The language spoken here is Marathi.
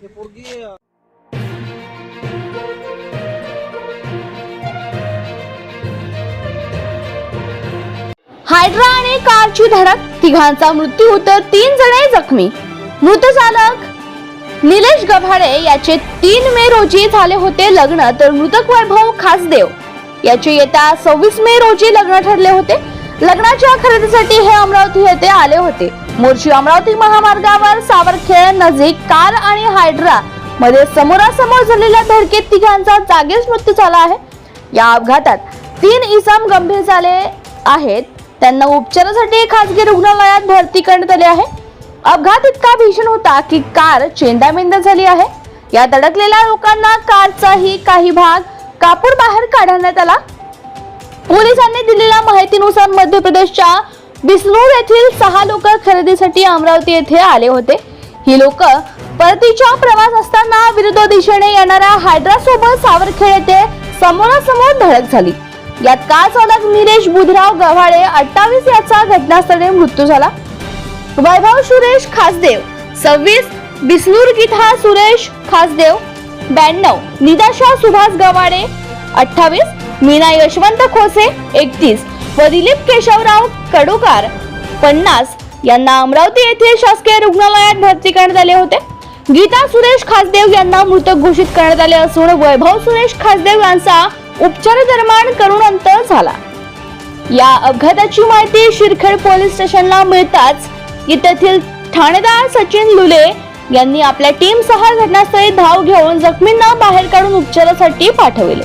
हे पोरगी हायड्रा आणि कारची धडक तिघांचा मृत्यू तर तीन जण जखमी. मृत चालक निलेश गव्हाळे याचे तीन मे रोजी झाले होते लग्न तर मृतक वैभव खासदेव याचे येत्या सव्वीस मे रोजी लग्न ठरले होते. लग्नाच्या खरेदीसाठी हे अमरावती येथे आले होते. मोर्शी अमरावती महामार्गावर सावरखेड नजीक कार आणि हायड्रा मध्ये समोरासमोर झालेल्या धडकेत तिघांचा जागीच मृत्यू झाला आहे. या अपघातात तीन इसम गंभीर झाले आहेत. त्यांना उपचारासाठी खासगी रुग्णालयात भरती करण्यात आले आहे. अपघात इतका भीषण होता की कार चेंदामेंदा झाली आहे. या अडकलेल्या लोकांना कारचाही काही भाग कापूर बाहेर काढण्यात आला. पोलिसांनी दिलेल्या माहितीनुसार मध्य प्रदेशच्या बिसनूर येथील सहा लोक खरेदीसाठी अमरावती येथे आले होते. ही लोक परतीच्या प्रवास असताना विरुद्ध दिशेने येणाऱ्या हायड्रासोबत सावरखेड येथे समोरासमोर धडक झाली. यात कार चालक निलेश बुधराव गव्हाळे अठ्ठावीस याचा घटनास्थळी मृत्यू झाला. वैभव सुरेश खासदेव सव्वीस बिसनूर गीता सुरेश खासदेव ब्याण्णव निदाशा सुभाष गवाडे अठ्ठावीस मीना यशवंत खोसे एकतीस व दिलीप केशवराव कडुकार पन्नास यांना अमरावती येथील शासकीय रुग्णालयात भरती करण्यात आले होते. गीता सुरेश खासदेव यांना मृत घोषित करण्यात आले असून वैभव सुरेश खासदेव यांचा उपचार दरम्यान करून अंत झाला. या अपघाताची माहिती शिरखेड पोलीस स्टेशनला मिळताच तेथील ठाणेदार सचिन लुले यांनी आपल्या टीमसह घटनास्थळी धाव घेऊन जखमींना बाहेर काढून उपचारासाठी पाठवले.